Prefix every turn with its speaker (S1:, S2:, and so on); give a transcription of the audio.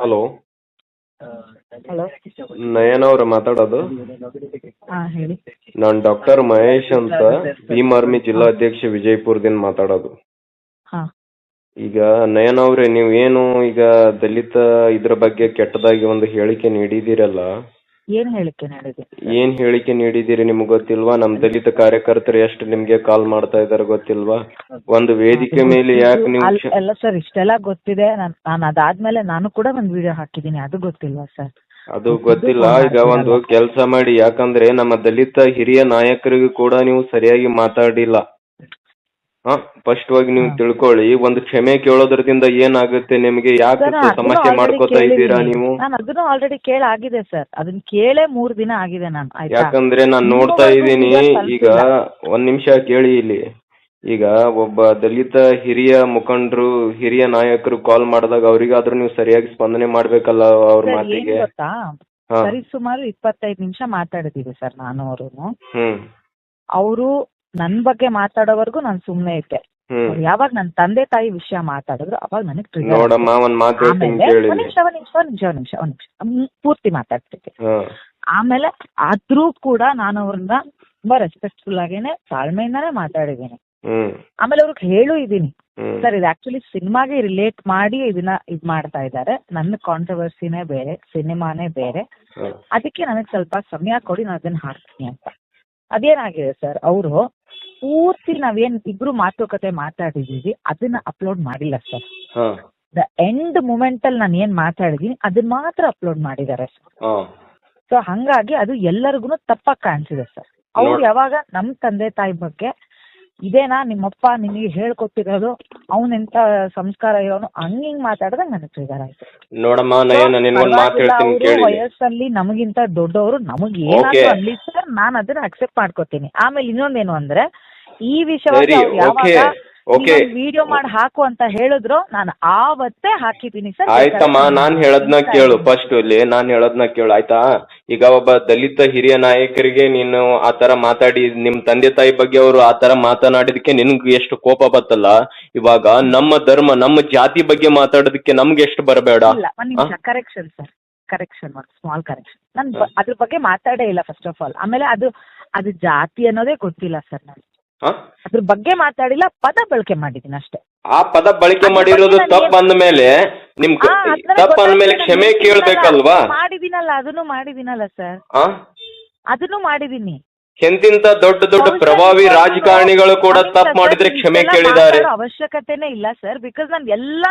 S1: Hello.
S2: Hello.
S1: ನಯನ ಅವ್ರ ಮಾತಾಡೋದು.
S2: ನಾನ್ ಹೇಳಿ.
S1: ನಾನು ಡಾಕ್ಟರ್ ಮಹೇಶ್ ಅಂತ ಭೀಮ್ ಆರ್ಮಿ ಜಿಲ್ಲಾಧ್ಯಕ್ಷ ವಿಜಯಪುರದಿಂದ ಮಾತಾಡೋದು.
S2: ಹಾಂ.
S1: ಈಗ ನಯನ ಅವ್ರೆ ನೀವೇನು ಏನು ಈಗ ದಲಿತ ಇದ್ರ ಬಗ್ಗೆ ಕೆಟ್ಟದಾಗಿ ಒಂದು ಹೇಳಿಕೆ ನೀಡಿದಿರಲ್ಲ
S2: ಏನು ಹೇಳಿಕೆ ನೀಡಿದೆ
S1: ಏನ್ ಹೇಳಿಕೆ ನೀಡಿದಿರಿ ನಿಮ್ಗೆ ಗೊತ್ತಿಲ್ವಾ? ನಮ್ ದಲಿತ ಕಾರ್ಯಕರ್ತರು ಎಷ್ಟು ನಿಮ್ಗೆ ಕಾಲ್ ಮಾಡ್ತಾ ಇದಾರೆ ಗೊತ್ತಿಲ್ವಾ? ಒಂದು ವೇದಿಕೆ ಮೇಲೆ ಯಾಕೆ ನೀವು
S2: ಅಲ್- ಎಲ್ಲ ಸರ್ ಇಷ್ಟೆಲ್ಲ ಗೊತ್ತಿದೆ. ನಾನು ನಾನು ಅದಾದ್ಮೇಲೆ ನಾನು ಕೂಡ ಒಂದು ವಿಡಿಯೋ ಹಾಕಿದ್ದೀನಿ. ಅದು ಗೊತ್ತಿಲ್ವಾ ಸರ್?
S1: ಅದು ಗೊತ್ತಿಲ್ಲ. ಈಗ ಒಂದು ಕೆಲಸ ಮಾಡಿ. ಯಾಕಂದ್ರೆ ನಮ್ಮ ದಲಿತ ಹಿರಿಯ ನಾಯಕರಿಗೂ ಕೂಡ ನೀವು ಸರಿಯಾಗಿ ಮಾತಾಡಿಲ್ಲ. ಹಾ ಹೋಗಿ ನೀವು. ತಿಳ್ಕೊಳ್ಳಿ ಒಂದು ಕ್ಷಮೆ ಕೇಳೋದ್ರದಿಂದ ಏನಾಗುತ್ತೆ ನಿಮಗೆ ಯಾಕೆ ಸಮಸ್ಯೆ ಮಾಡ್ಕೋತಾ ಇದ್ದೀರಾ ನೀವು?
S2: ನಾನು ಅದನ್ನು ಆಲ್ರೆಡಿ ಕೇಳಾಗಿದೆ ಸರ್. ಅದನ್ನ ಕೇಳೇ ಮೂರ್ ದಿನ ಆಗಿದೆ ನಾನು ಆಯ್ತಾ?
S1: ಯಾಕಂದ್ರೆ ನಾನ್ ನೋಡ್ತಾ
S2: ಇದೀನಿ
S1: ಇದ್ದೀನಿ.
S2: ಈಗ
S1: ಈಗ ಒಂದ್ ನಿಮಿಷ ಕೇಳಿ ಇಲ್ಲಿ. ಈಗ ಒಬ್ಬ ದಲಿತ ಹಿರಿಯ ಮುಖಂಡರು ಹಿರಿಯ ನಾಯಕರು ಕಾಲ್ ಮಾಡಿದಾಗ ಅವರಿಗಾದ್ರೂ ನೀವು ಸರಿಯಾಗಿ ಸ್ಪಂದನೆ ಮಾಡ್ಬೇಕಲ್ಲ ಅವ್ರ
S2: ಸರ್ ಏನ್
S1: ಮಾತಿಗೆ?
S2: ಗೊತ್ತಾ?
S1: ಹಾ.
S2: ಸರಿ ಸುಮಾರು ಇಪ್ಪತ್ತೈದು ನಿಮಿಷ ಮಾತಾಡಿದೀವಿ ಸರ್ ನಾನು ಅವರು
S1: ಹ್ಮ್.
S2: ಅವರು ನನ್ ಬಗ್ಗೆ ಮಾತಾಡೋವರೆಗೂ ನಾನು ಸುಮ್ನೆ ಇದ್ದೆ.
S1: ಹ್ಮ್.
S2: ಅವ್ರು ಯಾವಾಗ ನನ್ನ ತಂದೆ ತಾಯಿ ವಿಷಯ ಮಾತಾಡಿದ್ರು ಅವಾಗ ನನಗೆ ಟ್ರಿಗರ್
S1: ನೋಡಮ್ಮ ಒಂದ್ ಮಾತು ಹೇಳ್ತೀನಿ
S2: ಆಮೇಲೆ
S1: ಕೇಳಿ
S2: ಒಂದ್ ನಿಮಿಷ ಒಂದ್ ನಿಮಿಷ ಒಂದ್ ನಿಮಿಷ ಒಂದ್ ನಿಮಿಷ ಒಂದ್ ನಿಮಿಷ. ಹ್ಮ್, ಪೂರ್ತಿ ಮಾತಾಡ್ತಿದ್ದೆ.
S1: ಹಾ.
S2: ಆಮೇಲೆ ಆದ್ರೂ ಕೂಡ ನಾನು ಅವ್ರನ್ನ ತುಂಬಾ ರೆಸ್ಪೆಕ್ಟ್ಫುಲ್ ಆಗೇನೆ ತಾಳ್ಮೆಯಿಂದಾನೇ ಮಾತಾಡಿದೀನಿ
S1: ಹ್ಮ್.
S2: ಆಮೇಲೆ ಅವ್ರಿಗೆ ಹೇಳು ಇದೀನಿ
S1: ಹ್ಮ್.
S2: ಸರ್ ಇದು ಆಕ್ಚುಲಿ ಸಿನಿಮಾಗೆ ರಿಲೇಟ್ ಮಾಡಿ ಇದನ್ನ ಇದ್ ಮಾಡ್ತಾ ಇದ್ದಾರೆ. ನನ್ನ ಕಾಂಟ್ರವರ್ಸಿನೇ ಬೇರೆ ಸಿನಿಮಾನೇ ಬೇರೆ.
S1: ಹಾ.
S2: ಅದಕ್ಕೆ ನನಗೆ ಸ್ವಲ್ಪ ಸಮಯ ಕೊಡಿ ನಾನು ಅದನ್ನ ಹಾಕ್ತೀನಿ ಅಂತ. ಅದೇನಾಗಿದೆ ಸರ್ ಅವರು ಪೂರ್ತಿ ನಾವೇನ್ ಇಬ್ರು ಮಾತುಕತೆ ಮಾತಾಡಿದೀವಿ ಅದನ್ನ ಅಪ್ಲೋಡ್ ಮಾಡಿಲ್ಲ ಸರ್. ದ ಎಂಡ್ ಮೂಮೆಂಟ್ ಅಲ್ಲಿ ನಾನು ಏನ್ ಮಾತಾಡಿದೀನಿ ಅದನ್ನ ಮಾತ್ರ ಅಪ್ಲೋಡ್ ಮಾಡಿದ್ದಾರೆ ಸರ್. ಸೊ ಹಂಗಾಗಿ ಅದು ಎಲ್ಲರಿಗೂ ತಪ್ಪಾಗಿ ಕಾಣಿಸಿದೆ ಸರ್. ಅವ್ರು ಯಾವಾಗ ನಮ್ ತಂದೆ ತಾಯಿ ಬಗ್ಗೆ ಇದೇನಾ ನಿಮ್ಮಪ್ಪ ನಿಮಗೆ ಹೇಳ್ಕೊಟ್ಟಿರೋದು ಎಂತ ಸಂಸ್ಕಾರ ಇರೋನು ಹಂಗ್ ಹಿಂಗ್ ಮಾತಾಡದ ನನಗೆ ಟ್ರಿಗರ್ ಆಯ್ತು ವಯಸ್ಸಲ್ಲಿ ನಮಗಿಂತ ದೊಡ್ಡವರು ನಮಗ್ ಏನಾದ್ರು. ಅನ್ಲಿ ಸರ್ ನಾನು ಅದನ್ನ ಅಕ್ಸೆಪ್ಟ್ ಮಾಡ್ಕೋತೀನಿ. ಆಮೇಲೆ ಇನ್ನೊಂದೇನು ಅಂದ್ರೆ ಈ ವಿಷಯವಾಗಿ ಅವ್ರು
S1: ಓಕೆ
S2: ಯಾವಾಗ ವಿಡಿಯೋ ಮಾಡಿ ಹಾಕು ಅಂತ ಹೇಳಿದ್ರು ನಾನು ಆವತ್ತೇ ಹಾಕಿದ್ದೀನಿ ಸರ್.
S1: ಆಯ್ತಮ್ಮ ನಾನ್ ಹೇಳದ್ನ ಕೇಳು ಫಸ್ಟ್ ಇಲ್ಲಿ ನಾನ್ ಹೇಳದ್ನ ಕೇಳು ಆಯ್ತಾ? ಈಗ ಒಬ್ಬ ದಲಿತ ಹಿರಿಯ ನಾಯಕರಿಗೆ ನೀನು ಆತರ ಮಾತಾಡಿ ನಿಮ್ ತಂದೆ ತಾಯಿ ಬಗ್ಗೆ ಅವರು ಆತರ ತರ ಮಾತನಾಡಿದಕ್ಕೆ ನಿನ್ಗ್ ಎಷ್ಟು ಕೋಪ ಬತ್ತಲ್ಲ? ಇವಾಗ ನಮ್ಮ ಧರ್ಮ ನಮ್ಮ ಜಾತಿ ಬಗ್ಗೆ ಮಾತಾಡೋದಕ್ಕೆ ನಮ್ಗೆ ಎಷ್ಟು ಬರಬೇಡ?
S2: Correction sir correction small correction ನಾನು ಅದ್ರ ಬಗ್ಗೆ ಮಾತಾಡೇ ಇಲ್ಲ ಫಸ್ಟ್ ಆಫ್ ಆಲ್ ಆಮೇಲೆ ಅದು ಅದು ಜಾತಿ ಅನ್ನೋದೇ ಗೊತ್ತಿಲ್ಲ ಸರ್ ನಾನು ಅದ್ರ ಬಗ್ಗೆ ಮಾತಾಡಿಲ್ಲ ಪದ ಬಳಕೆ ಮಾಡಿದೀನಿ ಅಷ್ಟೇ.
S1: ಆ ಪದ ಬಳಕೆ ಮಾಡಿರೋದು ತಪ್ಪ ಅಂದ್ಮೇಲೆ ನಿಮ್
S2: ಆ, ಅದ್ ನನಗ್
S1: ತಪ್ಪ ಅಂದ್ಮೇಲೆ ಕ್ಷಮೆ ಕೇಳ್ಬೇಕಲ್ವಾ?
S2: ಮಾಡಿದೀನಲ್ಲ ಅದನ್ನು ಮಾಡಿದೀನಲ್ಲ ಸರ್.
S1: ಆ
S2: ಅದನ್ನು ಮಾಡಿದೀನಿ.
S1: ಎಂತಿಂತ ದೊಡ್ಡ ದೊಡ್ಡ ಪ್ರಭಾವಿ ರಾಜಕಾರಣಿಗಳು ಕೂಡ ತಪ್ಪು ಮಾಡಿದ್ರೆ ಕ್ಷಮೆ ಕೇಳಿದ್ದಾರೆ.
S2: ಅವಶ್ಯಕತೆನೇ ಇಲ್ಲ ಸರ್ ಬಿಕಾಸ್ ನಾನು ಎಲ್ಲ